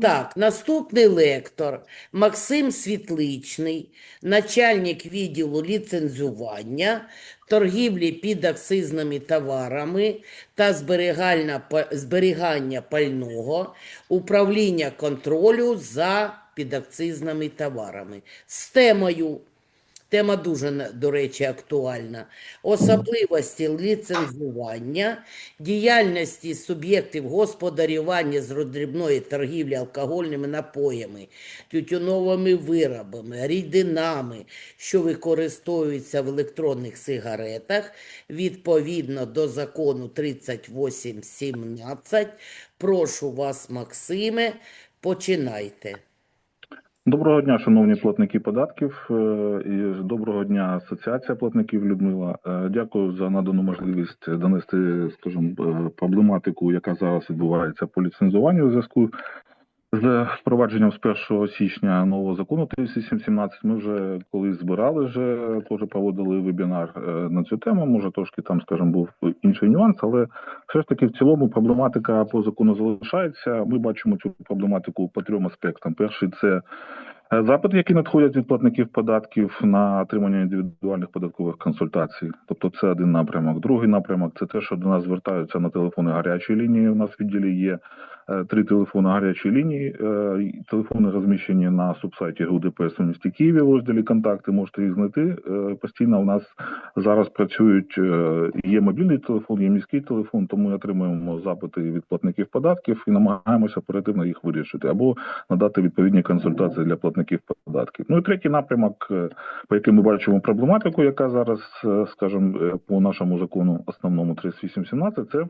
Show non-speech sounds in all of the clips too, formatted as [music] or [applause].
Так, наступний лектор Максим Світличний, начальник відділу ліцензування, торгівлі підакцизними товарами та зберігання пального, управління контролю за підакцизними товарами. З темою Тема дуже, до речі, актуальна. Особливості ліцензування, діяльності суб'єктів господарювання з роздрібної торгівлі алкогольними напоями, тютюновими виробами, рідинами, що використовуються в електронних сигаретах, відповідно до закону 3817. Прошу вас, Максиме, починайте. Доброго дня, шановні платники податків, е, і доброго дня, Асоціація платників Людмила. Е, Дякую за надану можливість донести, скажімо, е, проблематику, яка зараз відбувається по ліцензуванню у зв'язку з впровадженням з 1 січня нового закону 3717. Ми вже колись збирали, вже теж проводили вебінар е, на цю тему. Може, трошки там, скажімо, був інший нюанс, але все ж таки в цілому проблематика по закону залишається. Ми бачимо цю проблематику по трьом аспектам. Перший це Е, Запити, які надходять від платників податків на отримання індивідуальних податкових консультацій, тобто це один напрямок. Другий напрямок це те, що до нас звертаються на телефони гарячої лінії. У нас в відділі є три телефони гарячої лінії. Е, Телефони розміщені на субсайті ГУДПС у місті Києві в розділі контакти. Можете їх знайти. Е, Постійно у нас зараз працюють е, є мобільний телефон, є міський телефон. Тому ми отримуємо запити від платників податків і намагаємося оперативно їх вирішити або надати відповідні консультації для платників податків. Ну і третій напрямок, е, по яким ми бачимо проблематику, яка зараз, е, скажімо, е, по нашому закону основному 3817, це е,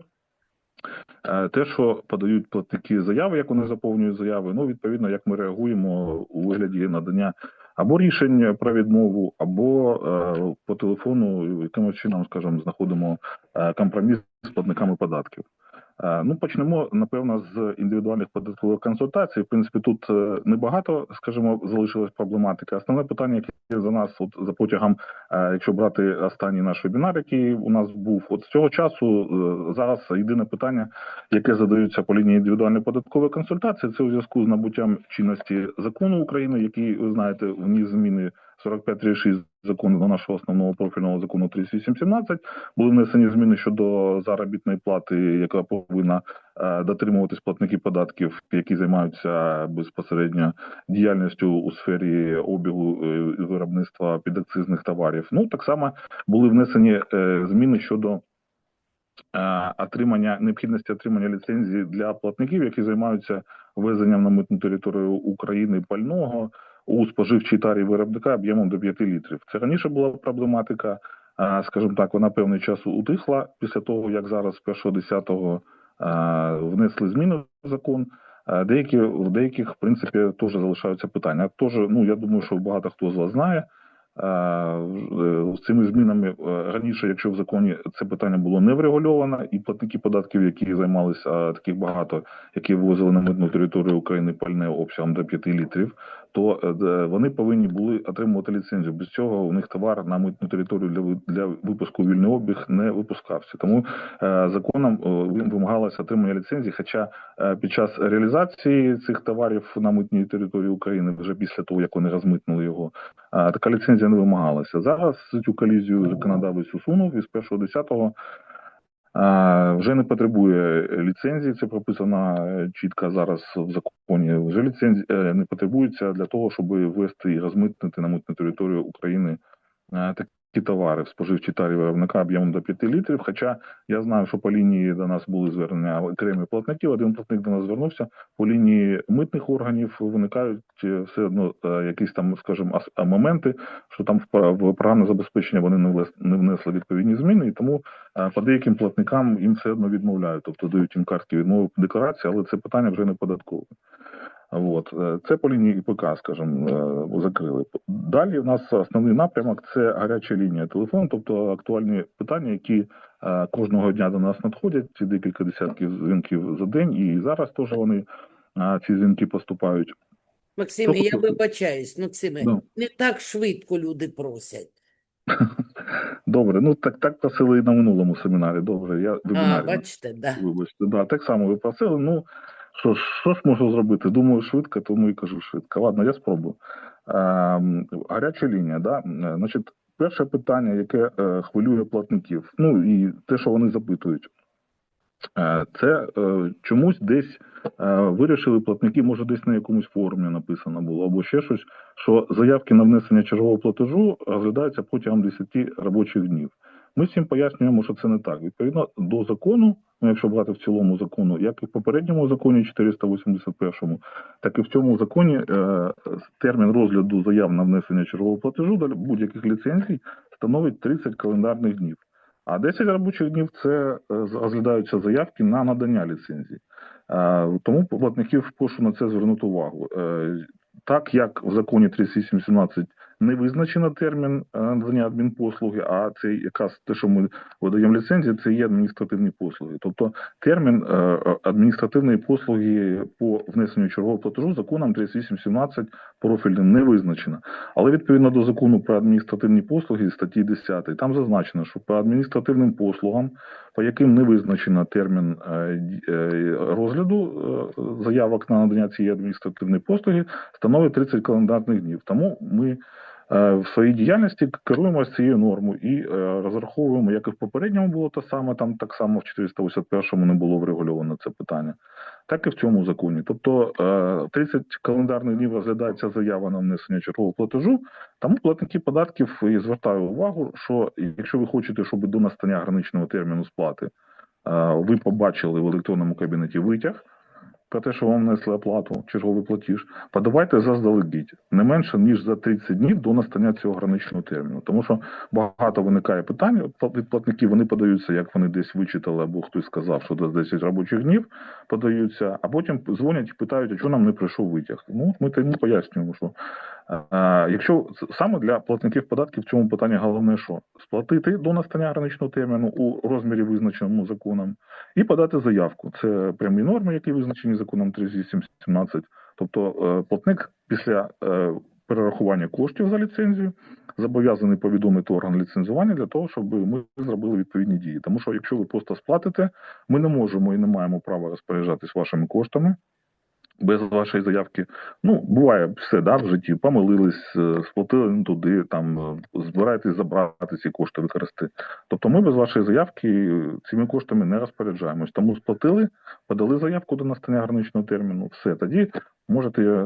те, що подають платники заяви, як вони заповнюють заяви. Ну, відповідно, як ми реагуємо у вигляді надання або рішень про відмову, або е, по телефону якимось чином, скажімо, знаходимо е, компроміс з платниками податків. Е, Ну, почнемо, напевно, з індивідуальних податкових консультацій. В принципі, тут е, небагато, скажімо, залишилось проблематика. Основне питання, яке за нас, от за потягом, е, якщо брати останній наш вебінар, який у нас був, от з цього часу зараз єдине питання, яке задається по лінії індивідуальної податкової консультації, це у зв'язку з набуттям чинності закону України, який ви знаєте, вніс зміни 4536 закону до нашого основного профільного закону 3817, були внесені зміни щодо заробітної плати, яка повинна е, дотримуватись платники податків, які займаються безпосередньо діяльністю у сфері обігу е, виробництва підакцизних товарів. Ну так само були внесені е, зміни щодо е, отримання необхідності отримання ліцензії для платників, які займаються ввезенням на митну територію України пального у споживчій тарі виробника об'ємом до 5 літрів. Це раніше була проблематика. Скажімо так, вона певний час утихла після того, як зараз з 1.10 внесли зміни в закон. Деякі в деяких, в принципі, теж залишаються питання. Тож, ну я думаю, що багато хто з вас знає. З цими змінами раніше, якщо в законі це питання було не врегульовано, і платники податків, які займалися таких багато, які ввозили на митну територію України пальне обсягом до 5 літрів, то е, вони повинні були отримувати ліцензію. Без цього у них товар на митну територію для для випуску вільний обіг не випускався. Тому е, законом е, вимагалося отримання ліцензії. Хоча е, під час реалізації цих товарів на митній території України, вже після того як вони розмитнили його, е, така ліцензія не вимагалася. Зараз цю колізію законодавець усунув і з 1.10 а, Вже не потребує ліцензії, це прописано е, чітко зараз в законі. Вже ліцензії е, не потребується для того, щоб ввести і розмитнити на митну територію України е, такі товари в споживчій тарі виробника об'ємом до 5 літрів. Хоча я знаю, що по лінії до нас були звернення окремі платників. Один платник до нас звернувся по лінії митних органів. Виникають е, все одно е, якісь там, скажімо, ас- моменти, що там в програмне забезпечення вони не внесли відповідні зміни, і тому е, по деяким платникам їм все одно відмовляють, тобто дають їм картки відмови декларації, але це питання вже не податкове. От е, це по лінії ІПК, скажімо, е, закрили. Далі у нас основний напрямок це гаряча лінія телефону, тобто актуальні питання, які е, кожного дня до нас надходять. Ці декілька десятків дзвінків за день, і зараз теж вони ці дзвінки поступають. Максиме, я вибачаюсь, Максиме, Да. не так швидко люди просять. [laughs] Добре, ну так так просили і на минулому семінарі. Добре, я А, бачите, да. Вибачте, да, так само ви просили. Ну Що, ж- що ж можу зробити? Думаю, швидко, тому і кажу швидко. Ладно, я спробую. Ем, гаряча лінія, да? Е, Значить, перше питання, яке е, хвилює платників, ну і те, що вони запитують, е, це е, чомусь десь е, вирішили платники, може, десь на якомусь форумі написано було, або ще щось, що заявки на внесення чергового платежу розглядаються протягом 10 робочих днів. Ми всім пояснюємо, що це не так. Відповідно до закону, ну якщо брати в цілому закону, як і в попередньому законі 481, так і в цьому законі е, термін розгляду заяв на внесення чергового платежу до будь-яких ліцензій становить 30 календарних днів. А 10 робочих днів це е, розглядаються заявки на надання ліцензії. Е, Тому платників прошу на це звернути увагу. Е, Так як в законі 3817 не визначено термін е, надання адмінпослуги, а це якраз те, що ми видаємо ліцензії, це є адміністративні послуги. Тобто термін е, е, адміністративної послуги по внесенню чергового платежу законом 3817 профільним не визначено. Але відповідно до закону про адміністративні послуги статті 10, там зазначено, що по адміністративним послугам, по яким не визначено термін розгляду заявок на надання цієї адміністративної послуги, становить 30 календарних днів. Тому ми в своїй діяльності керуємося цією нормою і е, розраховуємо, як і в попередньому було те саме, там так само в 481-му не було врегульовано це питання, так і в цьому законі. Тобто е, 30 календарних днів розглядається заява на внесення чергового платежу, тому платники податків і звертаю увагу, що якщо ви хочете, щоб до настання граничного терміну сплати е, ви побачили в електронному кабінеті витяг про те, що вам внесли оплату, черговий платіж, подавайте заздалегідь не менше ніж за 30 днів до настання цього граничного терміну. Тому що багато виникає питань від платників. Вони подаються, як вони десь вичитали, або хтось сказав, що до 10 робочих днів подаються, а потім дзвонять і питають, а чого нам не прийшов витяг. Ну ми тому пояснюємо, що якщо саме для платників податків в цьому питанні головне, що сплатити до настання граничного терміну у розмірі визначеному законом, і подати заявку. Це прямі норми, які визначені законом 3817. Тобто е, платник після е, перерахування коштів за ліцензію зобов'язаний повідомити орган ліцензування для того, щоб ми зробили відповідні дії. Тому що якщо ви просто сплатите, ми не можемо і не маємо права розпоряджатись вашими коштами. Без вашої заявки, ну буває все да, в житті. Помилились, е, сплатили не туди, там е, збираєтесь забрати ці кошти, використати. Тобто, ми без вашої заявки цими коштами не розпоряджаємось. Тому сплатили, подали заявку до настання граничного терміну. Все тоді можете е,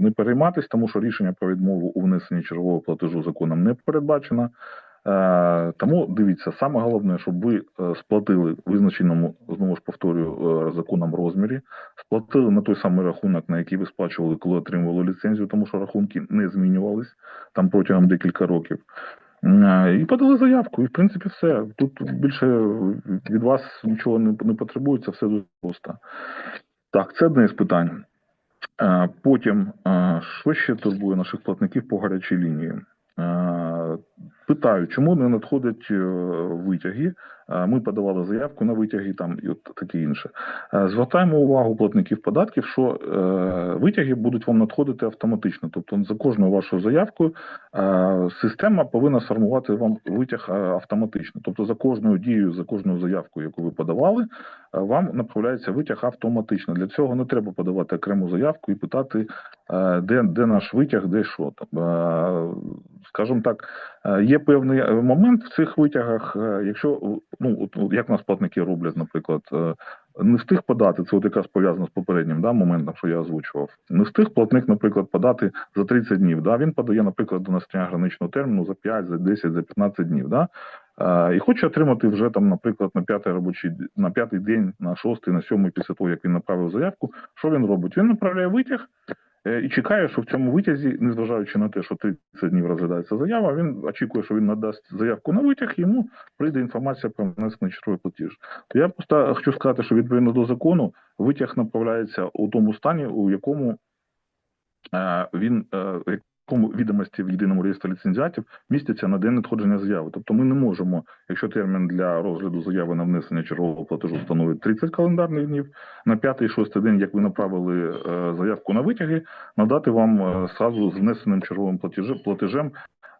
не перейматись, тому що рішення про відмову у внесенні чергового платежу законом не передбачено. Е, тому дивіться, саме головне, щоб ви е, сплатили визначеному знову ж повторюю е, законом розмірі, сплатили на той самий рахунок, на який ви сплачували, коли отримували ліцензію, тому що рахунки не змінювались там протягом декілька років. І подали заявку, і в принципі все. Тут більше від вас нічого не, потребується, все дуже просто. Так, це одне з питань. Потім, що ще турбує наших платників по гарячій лінії? Е, Питаю, чому не надходять е, витяги? Ми подавали заявку на витяги там і от таке інше. Е, Звертаємо увагу платників податків, що е, витяги будуть вам надходити автоматично. Тобто за кожною вашою заявкою е, система повинна сформувати вам витяг автоматично. Тобто за кожною дією, за кожною заявкою, яку ви подавали, вам направляється витяг автоматично. Для цього не треба подавати окрему заявку і питати, де, де наш витяг, де що Скажімо так, є певний е, момент в цих витягах, е, якщо ну от, як нас платники роблять, наприклад, е, не встиг подати, це от якраз пов'язано з попереднім да, моментом, що я озвучував. Не встиг платник, наприклад, подати за 30 днів. Да, він подає, наприклад, до настання граничного терміну за 5, за 10, за 15 днів. Да, е, і хоче отримати вже там, наприклад, на п'ятий робочий на п'ятий день, на шостий, на сьомий, після того, як він направив заявку. Що він робить? Він направляє витяг. Е, І чекає, що в цьому витязі, незважаючи на те, що 30 днів розглядається заява, він очікує, що він надасть заявку на витяг, йому прийде інформація про внесений черговий платіж. То я просто хочу сказати, що відповідно до закону витяг направляється у тому стані, у якому він він в якому відомості в єдиному реєстрі ліцензіатів містяться на день надходження заяви. Тобто ми не можемо, якщо термін для розгляду заяви на внесення чергового платежу становить 30 календарних днів, на п'ятий шостий день, як ви направили е, заявку на витяги, надати вам е, зразу з внесеним черговим платежем, платежем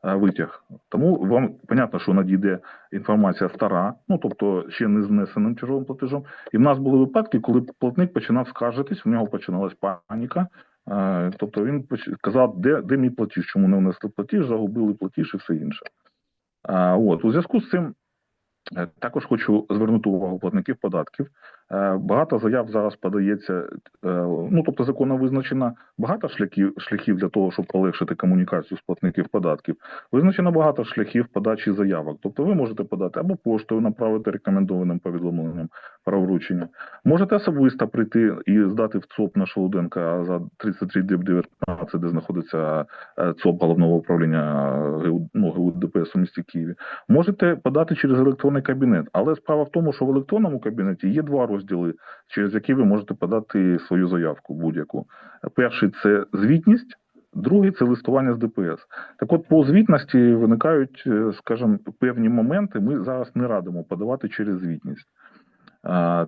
е, витяг. Тому вам понятно, що надійде інформація стара, ну тобто ще не знесеним черговим платежом. І в нас були випадки, коли платник починав скаржитись, у нього починалась паніка. Е, Тобто він казав, де, де мій платіж, чому не внесли платіж, загубили платіж і все інше. А, от, у зв'язку з цим е, також хочу звернути увагу платників податків. Е, Багато заяв зараз подається, е, ну тобто законом визначено багато шляхів, шляхів для того, щоб полегшити комунікацію з платників податків. Визначено багато шляхів подачі заявок. Тобто ви можете подати або поштою направити рекомендованим повідомленням про вручення. Можете особисто прийти і здати в ЦОП на Шолоденка за 33 ДІП 19, де знаходиться е, ЦОП головного управління ну, ГУ ДПС у місті Києві. Можете подати через електронний кабінет, але справа в тому, що в електронному кабінеті є два розділи, через які ви можете подати свою заявку будь-яку. Перший це звітність. Другий це листування з ДПС. Так от по звітності виникають, е, скажімо, певні моменти. Ми зараз не радимо подавати через звітність.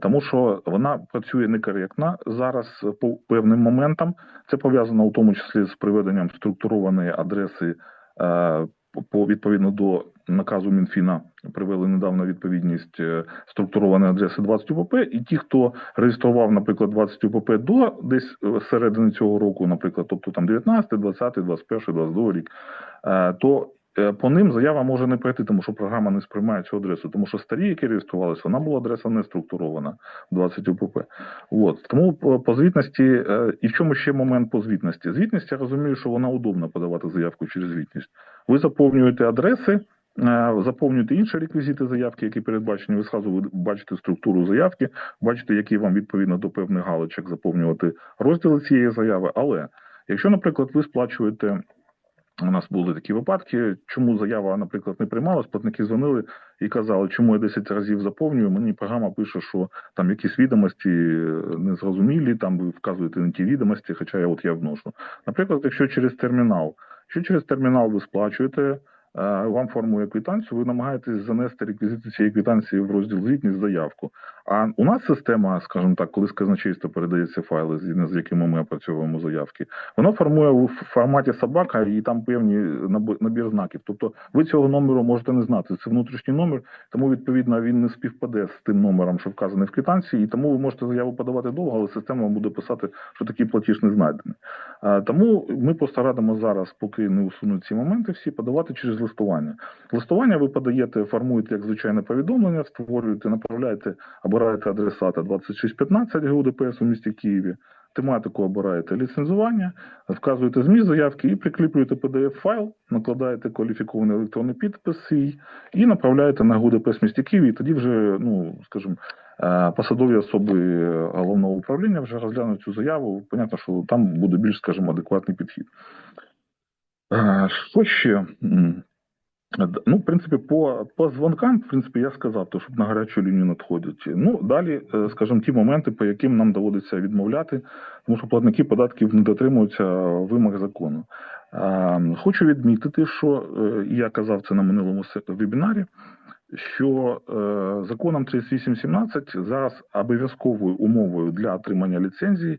Тому що вона працює некоректно зараз по певним моментам. Це пов'язано у тому числі з приведенням структурованої адреси е, по- по відповідно до наказу Мінфіна привели недавно відповідність е, структурованої адреси 20 УПП, і ті, хто реєстрував, наприклад, 20 УПП до десь е, середини цього року, наприклад, тобто там 19, 20, 21, 22 рік, е, то по ним заява може не пройти, тому що програма не сприймає цю адресу, тому що старі, які реєструвалися, вона була адреса не структурована 20 УПП. От тому по, звітності, е, і в чому ще момент по звітності? Звітність я розумію, що вона удобно подавати заявку через звітність. Ви заповнюєте адреси. е, Заповнюєте інші реквізити заявки, які передбачені. Ви зразу ви бачите структуру заявки, бачите, які вам відповідно до певних галочок заповнювати розділи цієї заяви. Але якщо, наприклад, ви сплачуєте у нас були такі випадки, чому заява, наприклад, не приймалась, платники дзвонили і казали, чому я 10 разів заповнюю. Мені програма пише, що там якісь відомості незрозумілі, там ви вказуєте не ті відомості, хоча я от я вношу. Наприклад, якщо через термінал, що через термінал ви сплачуєте, вам формує квитанцію, ви намагаєтесь занести реквізити цієї квитанції в розділ звітність заявку. А у нас система, скажімо так, коли з передається файли, згідно з якими ми опрацьовуємо заявки, воно формує у форматі собака і там певні набір знаків. Тобто ви цього номеру можете не знати. Це внутрішній номер, тому відповідно він не співпаде з тим номером, що вказаний в квитанції, і тому ви можете заяву подавати довго, але система вам буде писати, що такий платіж не знайдений. Тому ми просто зараз, поки не усунуть ці моменти, всі подавати через листування. Листування ви подаєте, формуєте як звичайне повідомлення, створюєте, направляєте, обираєте адресата 2615 ГУ ДПС у місті Києві. Тематику обираєте ліцензування, вказуєте зміст заявки і прикріплюєте PDF-файл, накладаєте кваліфікований електронний підпис і направляєте на ГУДПС місті Києві. І тоді вже, ну скажімо, е, посадові особи головного управління вже розглянуть цю заяву. Понятно, що там буде більш, скажімо, адекватний підхід. Е, Що ще? Ну, в принципі, по, по дзвонкам, в принципі, я сказав, то, щоб на гарячу лінію надходять. Ну, далі, е, скажімо, ті моменти, по яким нам доводиться відмовляти, тому що платники податків не дотримуються вимог закону. Е, Хочу відмітити, що е, я казав це на минулому вебінарі, що е, законом 3817 зараз обов'язковою умовою для отримання ліцензії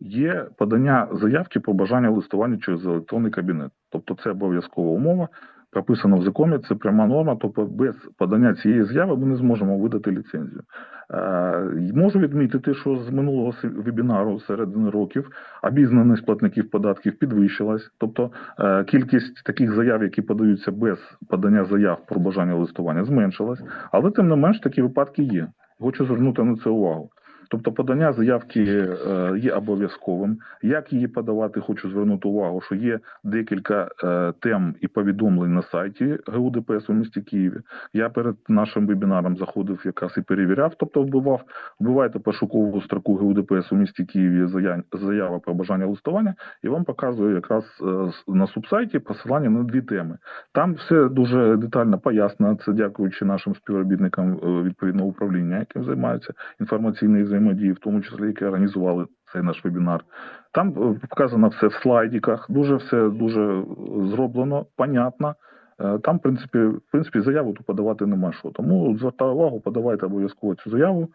є подання заявки про бажання листування через електронний кабінет. Тобто це обов'язкова умова, прописано в законі, це пряма норма, тобто без подання цієї заяви ми не зможемо видати ліцензію. Е, Можу відмітити, що з минулого вебінару середини років обізнаність платників податків підвищилась, тобто е, кількість таких заяв, які подаються без подання заяв про бажання листування, зменшилась, але тим не менш такі випадки є. Хочу звернути на це увагу. Тобто подання заявки е, є обов'язковим. Як її подавати, хочу звернути увагу, що є декілька е, тем і повідомлень на сайті ГУ ДПС у місті Києві. Я перед нашим вебінаром заходив якраз і перевіряв, тобто вбивав, вбивайте пошукову строку ГУ ДПС у місті Києві заява про бажання листування, і вам показує якраз е, на субсайті посилання на дві теми. Там все дуже детально пояснено. Це дякуючи нашим співробітникам відповідного управління, яким займаються інформаційною взаємодією, в тому числі які організували цей наш вебінар. Там е, показано все в слайдиках, дуже все дуже е, зроблено, понятно. Е, Там, в принципі, в принципі, заяву тут подавати нема що. Тому звертаю увагу, подавайте обов'язково цю заяву.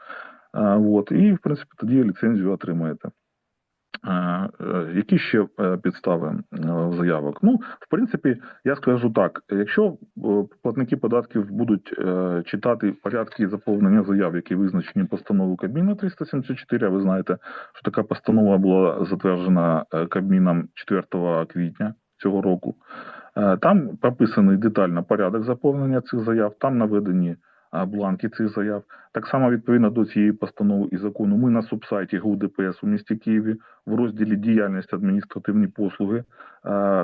От, і, в принципі, тоді ліцензію отримаєте. Е, Які ще е, підстави е, заявок? Ну, в принципі, я скажу так: якщо платники податків будуть читати порядки заповнення заяв, які визначені постановою Кабміна 374, а ви знаєте, що така постанова була затверджена Кабміном 4 квітня цього року. Там прописаний детально порядок заповнення цих заяв, там наведені бланки цих заяв. Так само відповідно до цієї постанови і закону, ми на субсайті ГУ ДПС у місті Києві в розділі діяльність адміністративні послуги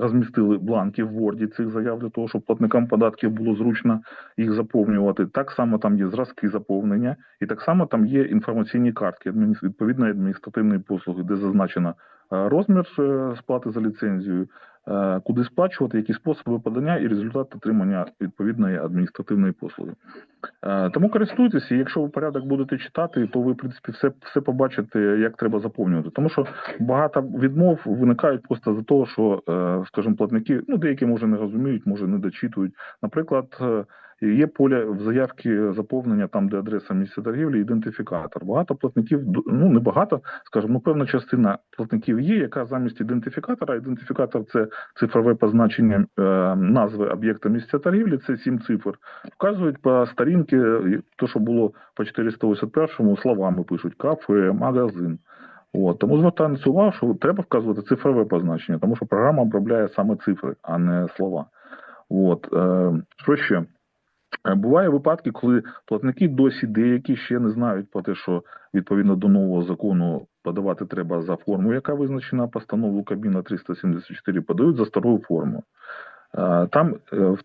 розмістили бланки в Word цих заяв для того, щоб платникам податків було зручно їх заповнювати. Так само там є зразки заповнення, і так само там є інформаційні картки відповідної адміністративної послуги, де зазначено розмір е, сплати за ліцензію, куди сплачувати, які способи подання і результат отримання відповідної адміністративної послуги. Е, Тому користуйтеся, і якщо ви порядок будете читати, то ви, в принципі, все, все побачите, як треба заповнювати. Тому що багато відмов виникають просто за того, що, е, скажімо, платники, ну, деякі може не розуміють, може не дочитують. Наприклад, е, є поле в заявці заповнення, там, де адреса місця торгівлі, ідентифікатор. Багато платників, ну не багато, скажімо, ну певна частина платників є, яка замість ідентифікатора, ідентифікатор це цифрове позначення е, назви об'єкта місця торгівлі, це сім цифр. Вказують по сторінки, е, то, що було по 481-му, словами пишуть кафе, магазин. От, тому звертаю увагу, що треба вказувати цифрове позначення, тому що програма обробляє саме цифри, а не слова. От, е, що ще? Е, Буває випадки, коли платники досі деякі ще не знають про те, що відповідно до нового закону подавати треба за форму, яка визначена постановою Кабміна 374, подають за старою формою. Е, Там е,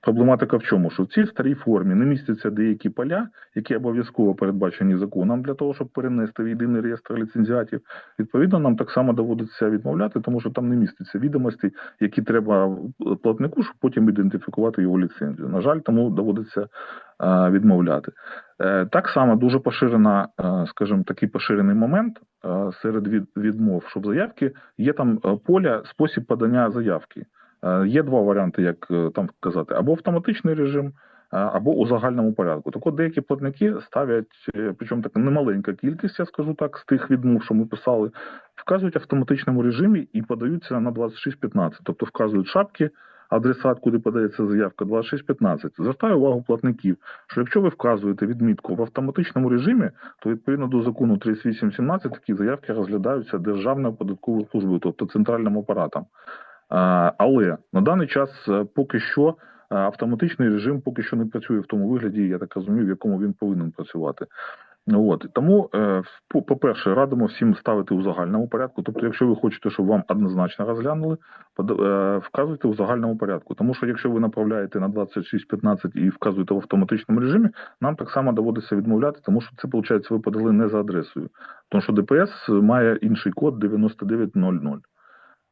проблематика в чому? Що в цій старій формі не містяться деякі поля, які обов'язково передбачені законом для того, щоб перенести в єдиний реєстр ліцензіатів. Відповідно, нам так само доводиться відмовляти, тому що там не містяться відомості, які треба платнику, щоб потім ідентифікувати його ліцензію. На жаль, тому доводиться е, відмовляти. Е, Так само дуже поширена, е, скажімо, такий поширений момент е, серед від, відмов, що в заявці є там е, поля спосіб подання заявки. Е, Є два варіанти, як е, там казати, або автоматичний режим, е, або у загальному порядку. Так от деякі платники ставлять, причому така немаленька кількість, я скажу так, з тих відмов, що ми писали, вказують в автоматичному режимі і подаються на 2615, тобто вказують шапки, адресат, куди подається заявка 2615. Звертаю увагу платників, що якщо ви вказуєте відмітку в автоматичному режимі, то відповідно до закону 3817 такі заявки розглядаються Державною податковою службою, тобто центральним апаратом. Але на даний час е, поки що е, автоматичний режим поки що не працює в тому вигляді, я так розумію, в якому він повинен працювати. Ну, От тому, е, по- по-перше, радимо всім ставити у загальному порядку. Тобто, якщо ви хочете, щоб вам однозначно розглянули, вказуйте у загальному порядку. Тому що якщо ви направляєте на 2615 і вказуєте в автоматичному режимі, нам так само доводиться відмовляти, тому що це виходить, ви подали не за адресою. Тому що ДПС має інший код 9900.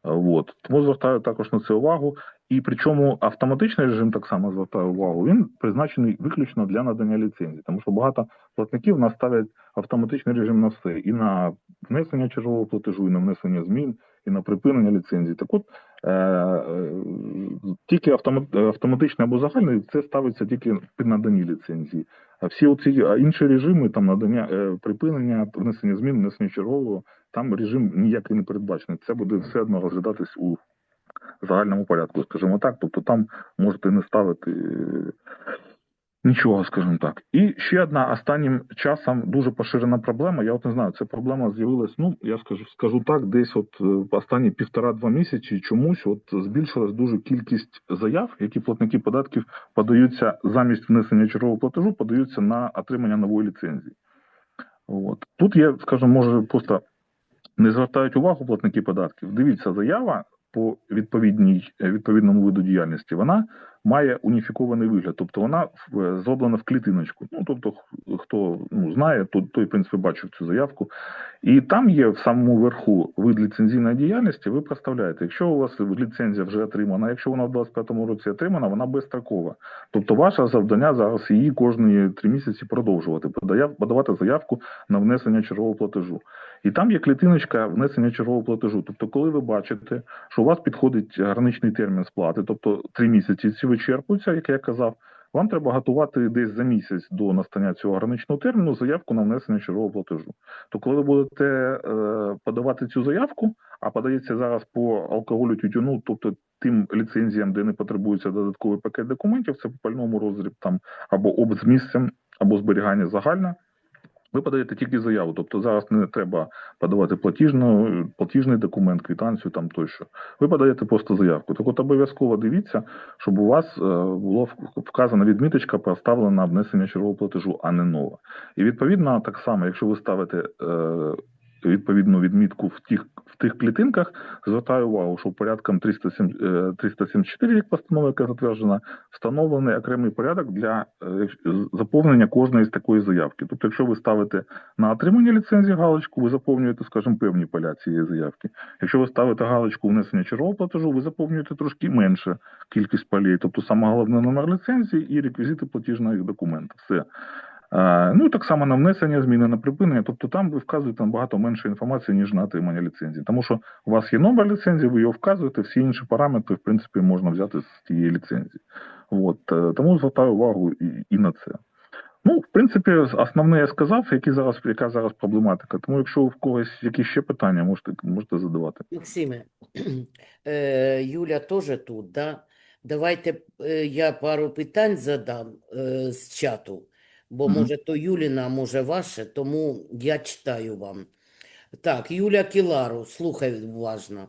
От. Тому звертаю також на це увагу. І причому автоматичний режим так само звертаю увагу. Він призначений виключно для надання ліцензії, тому що багато платників нас ставлять автоматичний режим на все, і на внесення чергового платежу, і на внесення змін, і на припинення ліцензії. Так от е- е, тільки автоматичний або загальний це ставиться тільки при наданні ліцензії. А всі оці інші режими, там надання е, припинення, внесення змін, внесення чергового, там режим ніякий не передбачений. Це буде все одно розглядатись у загальному порядку, скажімо так. Тобто там можете не ставити е, нічого, скажімо так. І ще одна останнім часом дуже поширена проблема. Я от не знаю, ця проблема з'явилась. Ну я скажу, скажу так, десь от е, останні півтора-два місяці чомусь от збільшилась дуже кількість заяв, які платники податків подаються замість внесення чергового платежу, подаються на отримання нової ліцензії. От тут є, скажімо, може просто не звертають увагу платники податків. Дивіться, заява по відповідній е, відповідному виду діяльності вона має уніфікований вигляд, тобто вона е, зроблена в клітиночку. Ну тобто, хто ну знає, то той в принципі бачив цю заявку. І там є в самому верху вид ліцензійної діяльності. Ви представляєте, якщо у вас ліцензія вже отримана, якщо вона в 25-му році отримана, вона безстрокова. Тобто, ваше завдання зараз її кожні три місяці продовжувати, подавати заявку на внесення чергового платежу. І там є клітиночка внесення чергового платежу. Тобто, коли ви бачите, що у вас підходить граничний термін сплати, тобто три місяці ці вичерпуються, як я казав, вам треба готувати десь за місяць до настання цього граничного терміну заявку на внесення чергового платежу. То коли ви будете е, подавати цю заявку, а подається зараз по алкоголю тютюну, тобто тим ліцензіям, де не потребується додатковий пакет документів, це по пальному розріб там або об з місцем, або зберігання загальне. Ви подаєте тільки заяву, тобто зараз не треба подавати платіжну, платіжний документ, квитанцію там тощо. Ви подаєте просто заявку. Так от обов'язково дивіться, щоб у вас е, було вказана відміточка поставлена на внесення чергового платежу, а не нова. І відповідно так само, якщо ви ставите е, відповідну відмітку в тих в тих клітинках, звертаю увагу, що порядком 307, е, 374 рік постанови, яка затверджена, встановлений окремий порядок для е, заповнення кожної з такої заявки. Тобто, якщо ви ставите на отримання ліцензії галочку, ви заповнюєте, скажімо, певні поля цієї заявки. Якщо ви ставите галочку внесення чергового платежу, ви заповнюєте трошки менше кількість полей, тобто саме головне номер ліцензії і реквізити платіжного документа. Все. Ну так само на внесення зміни на припинення, тобто там ви вказуєте набагато менше інформації, ніж на отримання ліцензії. Тому що у вас є номер ліцензії, ви його вказуєте, всі інші параметри, в принципі, можна взяти з тієї ліцензії. От, е, тому звертаю увагу і, і на це. Ну, в принципі, основне я сказав, які зараз, яка зараз проблематика. Тому якщо в когось якісь ще питання, можете, можете задавати. Максиме, [clears throat] е, Юля теж тут, да? Давайте е, я пару питань задам з чату, бо може то Юліна, а може ваше, тому я читаю вам. Так, Юля Кілару, слухай уважно.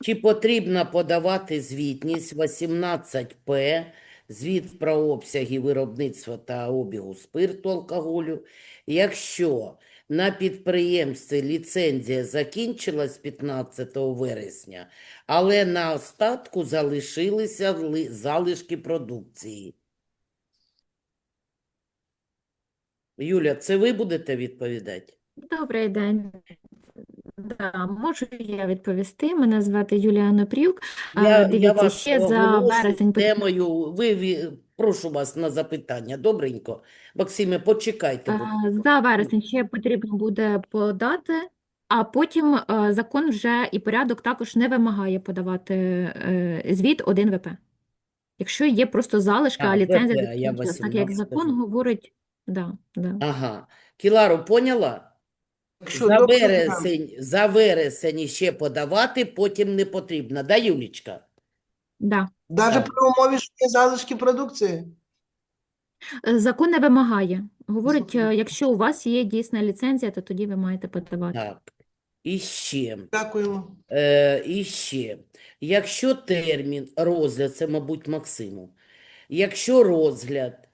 Чи потрібно подавати звітність 18П, звіт про обсяги виробництва та обігу спирту алкоголю, якщо на підприємстві ліцензія закінчилась 15 вересня, але на остатку залишилися залишки продукції? Юля, це ви будете відповідати? Добрий день. Да, можу я відповісти. Мене звати Юлія Нопрюк. А, Я, я вас ще за потрібно- темою. Ви, прошу вас на запитання. Добренько. Максиме, почекайте, будь А, За вересень ще потрібно буде подати, а потім е, закон вже і порядок також не вимагає подавати е, звіт 1 ВП. Якщо є просто залишка, А, а ліцензія я так як закон говорить, да, да. Ага. Кілару, поняла? Якщо За доктор там- вересень, за вересень ще подавати, потім не потрібно. Да, Юлічка? Да. Даже Так. при умові, що є залишки продукції. Е, Закон не вимагає. Говорить, е, якщо у вас є дійсна ліцензія, то тоді ви маєте подавати. Так. І ще. Дякуємо. Е, і ще, якщо термін розгляд, це, мабуть, Максиму, якщо розгляд,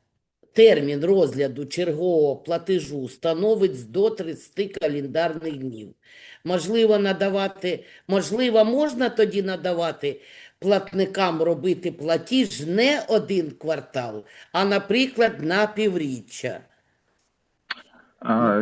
термін розгляду чергового платежу становить до 30 календарних днів, можливо надавати, можливо, можна тоді надавати платникам робити платіж не один квартал, а, наприклад, на півріччя.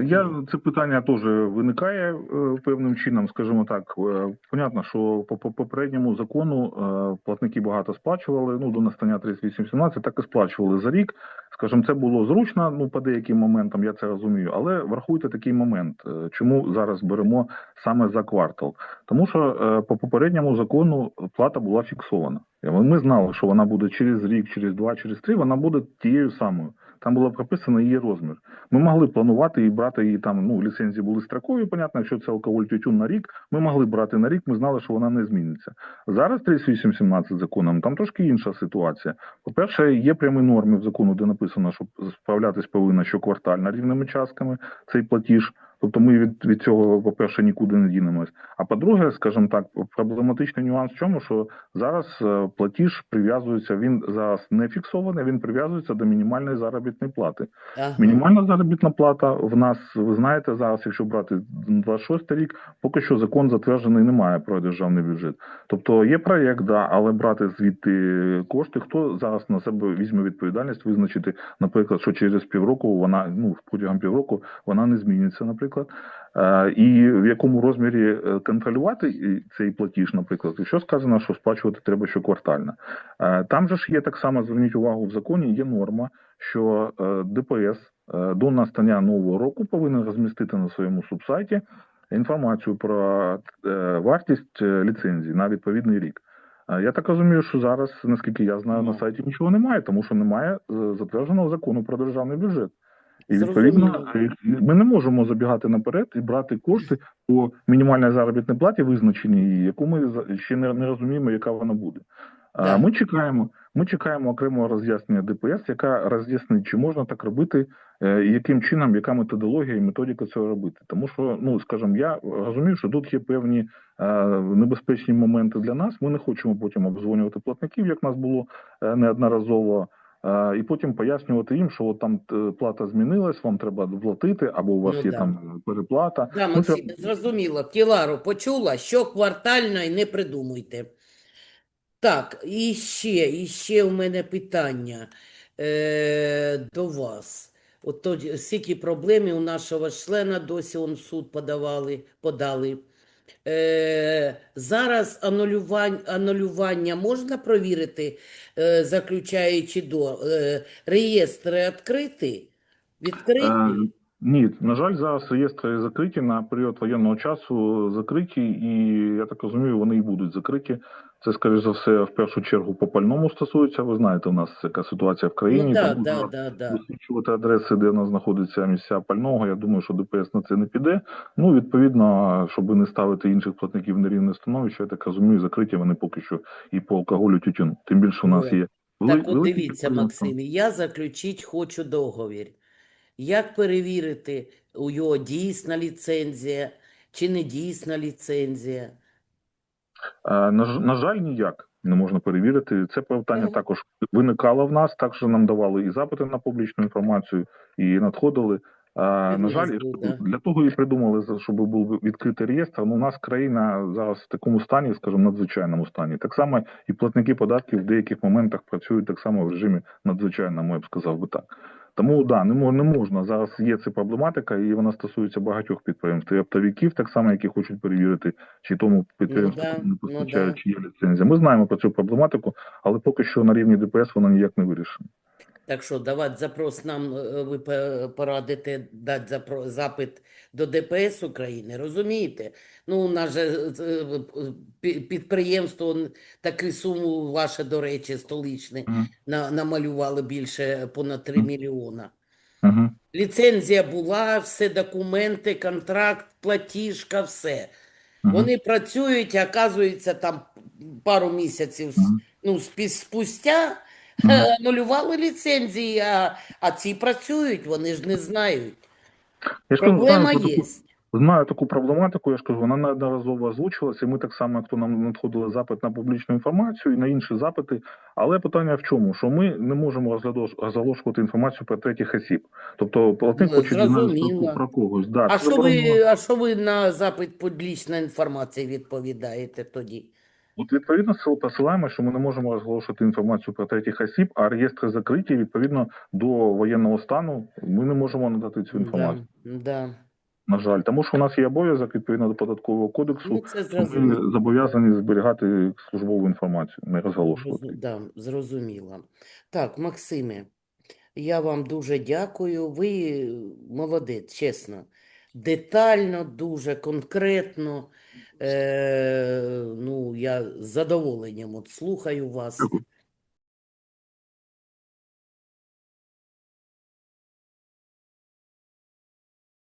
Я це питання теж виникає е, певним чином, скажімо так. Е, Понятно, що по, по попередньому закону е, платники багато сплачували. Ну до настання 3817 так і сплачували за рік. Скажімо, це було зручно. Ну по деяким моментам я це розумію. Але врахуйте такий момент, е, чому зараз беремо саме за квартал. Тому що е, по попередньому закону плата була фіксована. Ми знали, що вона буде через рік, через два, через три. Вона буде тією самою. Там було прописано її розмір. Ми могли планувати і брати її там. Ну ліцензії були строкові. Понятно, якщо це алкоголь тютюн на рік, ми могли брати на рік. Ми знали, що вона не зміниться. Зараз 3817 законом там трошки інша ситуація. По-перше, є прямі норми в закону, де написано, що справлятись повинна щоквартально рівними частками цей платіж. Тобто ми від, від цього, по-перше, нікуди не дінемось. А по-друге, скажімо так, проблематичний нюанс в чому, що зараз е, платіж прив'язується, він зараз не фіксований, він прив'язується до мінімальної заробітної плати. Ага. Мінімальна заробітна плата в нас, ви знаєте, зараз, якщо брати 26 рік, поки що закон затверджений немає про державний бюджет. Тобто є проєкт, да, але брати звідти кошти, хто зараз на себе візьме відповідальність, визначити, наприклад, що через півроку вона ну протягом півроку вона не зміниться, наприклад. Е, І в якому розмірі е, контролювати цей платіж, наприклад, якщо сказано, що сплачувати треба щоквартально. Е, Там же ж є так само, зверніть увагу, в законі є норма, що ДПС до настання нового року повинен розмістити на своєму субсайті інформацію про вартість ліцензії на відповідний рік. Я так розумію, що зараз, наскільки я знаю, на Ну. сайті нічого немає, тому що немає затвердженого закону про державний бюджет. І відповідно е, ми не можемо забігати наперед і брати кошти по мінімальній заробітній платі, визначеній, яку ми ще не, не розуміємо, яка вона буде. А Ми чекаємо, ми чекаємо окремого роз'яснення ДПС, яка роз'яснить, чи можна так робити, е, і яким чином, яка методологія і методика цього робити. Тому що, ну скажімо, я розумію, що тут є певні е, небезпечні моменти для нас. Ми не хочемо потім обдзвонювати платників, як нас було е, неодноразово. І потім пояснювати їм, що от там е, плата змінилась, вам треба доплатити, або у вас Ну є да. там переплата. Да, Ну, Максим, це- зрозуміло. Кілару почула, що квартально і не придумуйте. Так, і ще, і ще у мене питання е, до вас. От то, стільки проблем у нашого члена досі он в суд подавали, подали. Е, зараз анулювання, анулювання можна провірити, е, заключаючи до е, реєстри відкриті? Відкриті? Ні, на жаль, зараз реєстри закриті на період воєнного часу закриті, і я так розумію, вони і будуть закриті. Це, скоріш за все, в першу чергу по пальному стосується. Ви знаєте, у нас яка ситуація в країні. Ну, да, тому да, да, да. Висвічувати адреси, де у нас знаходяться місця пального. Я думаю, що ДПС на це не піде. Ну, відповідно, щоб не ставити інших платників на рівне становище, я так розумію, закриті вони поки що і по алкоголю тютюну. Тим більше у нас є Так от дивіться. Максим, я заключити хочу договір. Як перевірити, у його дійсна ліцензія чи не дійсна ліцензія? На, на жаль, ніяк не можна перевірити. Це питання також виникало в нас. Також нам давали і запити на публічну інформацію, і надходили. Е, На жаль, для того і придумали, щоб був відкритий реєстр. Ну, у нас країна зараз в такому стані, скажімо, надзвичайному стані. Так само і платники податків в деяких моментах працюють так само в режимі надзвичайному, я б сказав би так. Тому да, не, мо- не можна. Зараз є ця проблематика, і вона стосується багатьох підприємств і оптовиків, так само, які хочуть перевірити, чи тому підприємству да, не не ну да. чи є ліцензія. Ми знаємо про цю проблематику, але поки що на рівні ДПС вона ніяк не вирішена. Так що давати запрос нам, е, ви пе- порадите дати запро- запит до ДПС України, розумієте? Ну, у нас же е, е, пі- підприємство таку суму, ваше, до речі, столичне, на, намалювали більше понад 3 мільйона. Угу. Ліцензія була, все документи, контракт, платіжка, все. Угу. Вони працюють, оказується, там пару місяців с- Мгм. ну, спустя. Е, анулювали ліцензії, а, а ці працюють, вони ж не знають. Я ж кажу, Проблема знаю, є. таку- Знаю таку проблематику, я ж кажу, вона неодноразово озвучилася, і ми так само, як то нам надходили запит на публічну інформацію і на інші запити. Але питання в чому? Що ми не можемо розглядош- розголошувати інформацію про третіх осіб. Тобто платник Ну, хоче дізнатися зрозуміло. про, про когось. Да, А це що ви, заборонено. а що ви на запит публічної інформації відповідаєте тоді? От відповідно сил- посилаємо, що ми не можемо розголошувати інформацію про третіх осіб, а реєстри закриті. Відповідно до воєнного стану ми не можемо надати цю інформацію. Да, да. На жаль, тому що у нас є обов'язок відповідно до податкового кодексу. Ну, це Ми зобов'язані зберігати службову інформацію, не розголошувати. Да, зрозуміло. Так, Максиме, я вам дуже дякую. Ви молодець, чесно. Детально, дуже конкретно. Е, ну, я з задоволенням от слухаю вас.